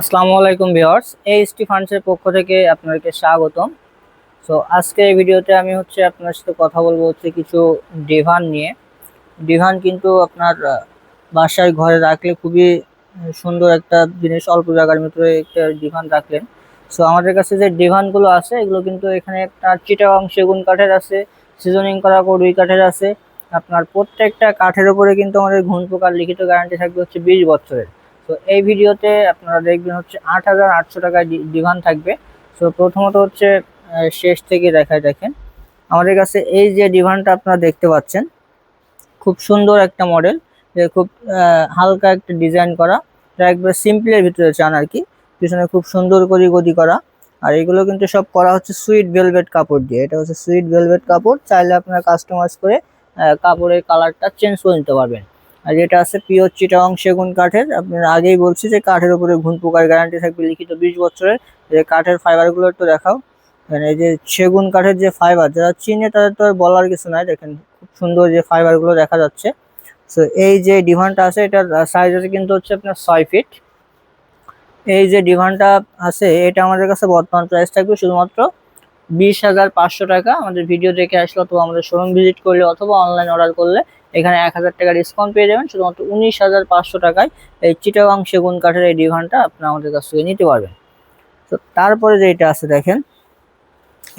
আসসালামু আলাইকুম viewers HT ফান্ডসের পক্ষ থেকে আপনাদেরকে স্বাগতম। সো আজকে এই ভিডিওতে আমি হচ্ছে আপনার সাথে কথা বলব হচ্ছে কিছু ডিভান নিয়ে। ডিভান কিন্তু আপনার বাসায় ঘরে রাখলে খুবই সুন্দর একটা জিনিস, অল্প জায়গার ভিতরে একটা ডিভান রাখলেন। সো আমাদের কাছে যে ডিভানগুলো আছে, এগুলো কিন্তু এখানে আপনার চিটাগাং সেগুন কাঠের আছে সিজনিং করা কড়ুই কাঠের আছে। আপনার প্রত্যেকটা কাঠের উপরে কিন্তু আমাদের ঘুণ পোকার লিখিত গ্যারান্টি থাকবে হচ্ছে বিশ বছরের। তো এই ভিডিওতে আপনারা দেখবেন হচ্ছে আট হাজার আটশো টাকায় ডিভান থাকবে। সো প্রথমত হচ্ছে শেষ থেকে দেখায় দেখেন। আমাদের কাছে এই যে ডিভানটা আপনারা দেখতে পাচ্ছেন, খুব সুন্দর একটা মডেল, যে খুব হালকা একটা ডিজাইন করা। এটা একবার সিম্পলের ভিতরে চান আর কি, পিছনে খুব সুন্দর করে গদি করা। আর এগুলো কিন্তু সব করা হচ্ছে সুইট ভেলভেট কাপড় দিয়ে। এটা হচ্ছে সুইট ভেলভেট কাপড়, চাইলে আপনারা কাস্টমাইজ করে কাপড়ের কালারটা চেঞ্জ করে নিতে পারবেন। আর যেটা আছে পিওর চিটাং সেগুন কাঠের, আপনার আগেই বলছি যে কাঠের উপরে ঘুণ পোকার গ্যারান্টি থাকবে লিখিত বিশ বছরের। যে কাঠের ফাইবারগুলো একটু দেখাও। মানে এই যে সেগুন কাঠের যে ফাইবার যারা চিনে তাদের তো বলার কিছু নাই। দেখেন, খুব সুন্দর যে ফাইবারগুলো দেখা যাচ্ছে। সো এই যে ডিভানটা আছে, এটার সাইজ আছে কিন্তু হচ্ছে আপনার ছয় ফিট এই যে ডিভানটা আছে, এটা আমাদের কাছে বর্তমান প্রাইস থাকবে শুধুমাত্র বিশ হাজার পাঁচশো টাকা আমাদের ভিডিও দেখে আসলে, অথবা আমাদের শোরুম ভিজিট করলে অথবা অনলাইন অর্ডার করলে এখানে এক হাজার টাকা ডিসকাউন্ট পেয়ে যাবেন। শুধুমাত্র উনিশ হাজার পাঁচশো টাকায় এই চিটাগাং সেগুন কাঠের এই ডিভানটা আপনি আমাদের কাছ থেকে নিতে পারবেন। তো তারপরে যেটা আছে দেখেন,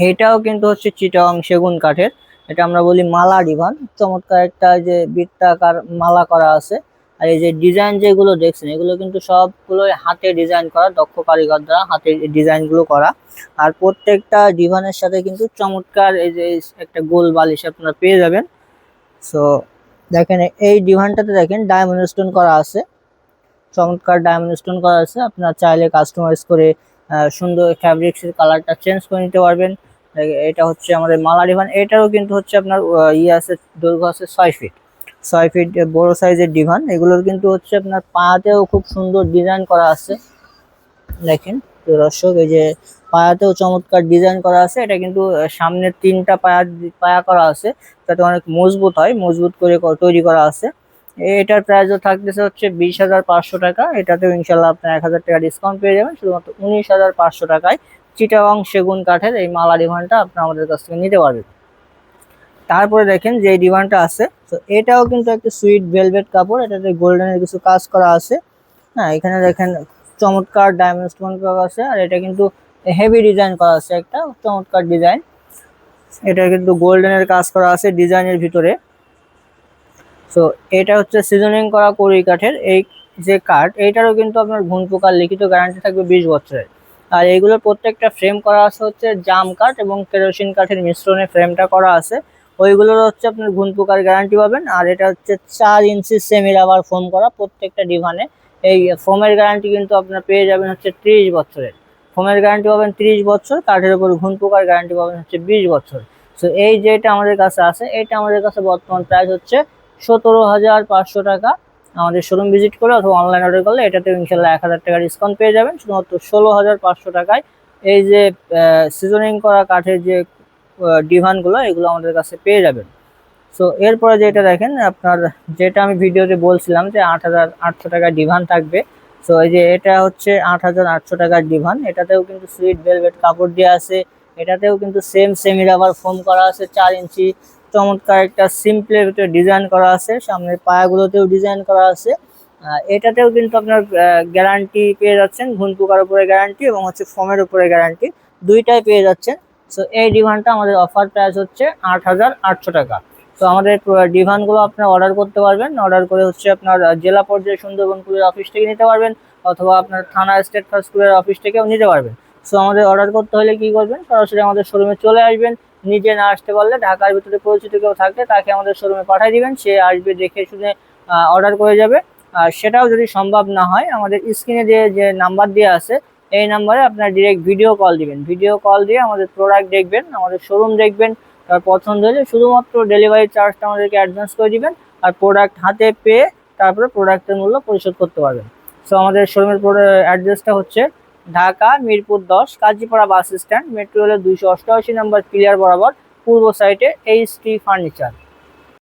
এটাও কিন্তু হচ্ছে চিটাগাং সেগুন কাঠের। এটা আমরা বলি মালা ডিভান। চমৎকার একটা যে বৃত্তাকার মালা করা আছে। আর এই যে ডিজাইন যেগুলো দেখছেন, এগুলো কিন্তু সবগুলোই হাতে ডিজাইন করা, দক্ষ কারিগর দ্বারা হাতে ডিজাইনগুলো করা। আর প্রত্যেকটা ডিভানের সাথে কিন্তু চমৎকার এই যে একটা গোল বালিশ আপনারা পেয়ে যাবেন। সো দেখেন, এই ডিভানটাতে দেখেন ডায়মন্ড স্টোন করা আছে। চমৎকার ডায়মন্ড স্টোন করা আছে। আপনারা চাইলে কাস্টমাইজ করে সুন্দর ফ্যাব্রিক্সের কালারটা চেঞ্জ করে নিতে পারবেন। এটা হচ্ছে আমাদের মালা ডিভান এটারও কিন্তু হচ্ছে আপনার ইয়ে আছে, দৈর্ঘ্য আছে ছয় ফিট ছয় ফিট বড় সাইজের ডিভান এগুলোর কিন্তু হচ্ছে আপনার পাতেও খুব সুন্দর ডিজাইন করা আছে। দেখেন প্রিয় দর্শক এই যে পায়াতেও চমৎকার ডিজাইন করা আছে। এটা কিন্তু আহ, সামনের তিনটা পায়া পায়া করা আছে। যাতে অনেক মজবুত হয়। মজবুত করে তৈরি করা আছে। এটার প্রাইসও থাকতেছে হচ্ছে বিশ হাজার পাঁচশো টাকা। এটাতেও ইনশাল্লাহ আপনার এক হাজার টাকা ডিসকাউন্ট পেয়ে যাবেন। শুধুমাত্র উনিশ হাজার পাঁচশো টাকায় চিটাগাং সেগুন কাঠের এই মালা ডিভানটা আপনি আমাদের কাছ থেকে নিতে পারবেন। তারপরে দেখেন যে ডিভানটা আছে। তো এটাও কিন্তু একটা সুইট ভেলভেট কাপড়, এটাতে গোল্ডেনের কিছু কাজ করা আছে। হ্যাঁ এখানে দেখেন চমৎকার ডায়মন্ড স্টোন আছে, আর এটা কিন্তু হেভি ডিজাইন করা আছে একটা চমৎকার ডিজাইন এটা কিন্তু গোল্ডেনের কাজ করা আছে ডিজাইনের ভিতরে। সো এটা হচ্ছে সিজনিং করা কড়ি কাঠের। এই যে কাঠ, এইটারও কিন্তু আপনার ঘুণ পোকার লিখিত গ্যারান্টি থাকবে বিশ বছরের। আর এইগুলোর প্রত্যেকটা ফ্রেম করা আছে হচ্ছে জাম কাঠ এবং কেরোসিন কাঠের মিশ্রণে ফ্রেমটা করা আছে। ওইগুলোর হচ্ছে আপনার ঘুণ পোকার গ্যারান্টি পাবেন। আর এটা হচ্ছে চার ইঞ্চি সেমি রাবার ফোম করা প্রত্যেকটা ডিভানে। এই ফোমের গ্যারান্টি কিন্তু আপনার পেয়ে যাবেন হচ্ছে ত্রিশ বছরের। ফোমের গ্যারান্টি পাবেন ত্রিশ বছর, কাঠের উপর ঘুণ পোকার গ্যারান্টি পাবেন হচ্ছে বিশ বছর। সো এই যেটা আমাদের কাছে আছে, এটা আমাদের কাছে বর্তমান প্রাইস হচ্ছে সতেরো হাজার পাঁচশো টাকা। আমাদের শোরুম ভিজিট করে অথবা অনলাইন অর্ডার করলে এটাতে ইনশাল্লাহ এক হাজার টাকা ডিসকাউন্ট পেয়ে যাবেন। শুধুমাত্র ষোলো হাজার পাঁচশো টাকায়। এই যে সিজনিং করা কাঠের যে ডিভানগুলো এগুলো আমাদের কাছে পেয়ে যাবেন। সো এরপরে যেটা দেখেন, আপনার যেটা আমি ভিডিওতে বলছিলাম যে আট হাজার আটশো টাকার ডিভান থাকবে। সো এই যে এটা হচ্ছে আট হাজার আটশো টাকার ডিভান এটাতেও কিন্তু সুইট ভেলভেট কাপড় দেওয়া আছে। এটাতেও কিন্তু সেম সেমি রাবার ফোম করা আছে, চার ইঞ্চি। চমৎকার একটা সিম্পলের ভিতরে ডিজাইন করা আছে। সামনের পায়াগুলোতেও ডিজাইন করা আছে। এটাতেও কিন্তু আপনার গ্যারান্টি পেয়ে যাচ্ছেন। ঘুন পোকার উপরে গ্যারান্টি এবং হচ্ছে ফোমের উপরে গ্যারান্টি দুইটাই পেয়ে যাচ্ছেন। সো এই ডিভানটা আমাদের অফার প্রাইস হচ্ছে আট হাজার আটশো টাকা। তো আমাদের ডিভানগুলো আপনার অর্ডার করতে পারবেন। অর্ডার করে হচ্ছে আপনার জেলা পর্যায়ে সুন্দরবন স্কুলের অফিস থেকে নিতে পারবেন অথবা আপনার থানা স্টেট ফার্স্ট স্কুলের অফিস থেকেও নিতে পারবেন। সো আমাদের অর্ডার করতে হলে কি করবেন? সরাসরি আমাদের শোরুমে চলে আসবেন। নিজে না আসতে পারলে ঢাকার ভিতরে পরিচিত কেউ থাকলে তাকে আমাদের শোরুমে পাঠিয়ে দিবেন। সে আসবে দেখে শুনে অর্ডার করে যাবে। আর সেটাও যদি সম্ভব না হয়, আমাদের স্ক্রিনে যে যে নাম্বার দেওয়া আছে এই নাম্বারে আপনার ডিরেক্ট ভিডিও কল দিবেন। ভিডিও কল দিয়ে আমাদের প্রোডাক্ট দেখবেন, আমাদের শোরুম দেখবেন, তার পছন্দ হলে শুধুমাত্র ডেলিভারি চার্জটা আমাদেরকে অ্যাডভান্স করে দিবেন আর প্রোডাক্ট হাতে পেয়ে তারপরে প্রোডাক্টের মূল্য পরিশোধ করতে পারবেন। সো আমাদের শোরুমের অ্যাড্রেসটা হচ্ছে ঢাকা মিরপুর দশ, কাজীপাড়া বাস স্ট্যান্ড মেট্রো রেলের দুইশো অষ্টআশি নম্বর ক্লিয়ার বরাবর, পূর্ব সাইডে এইচ টি ফার্নিচার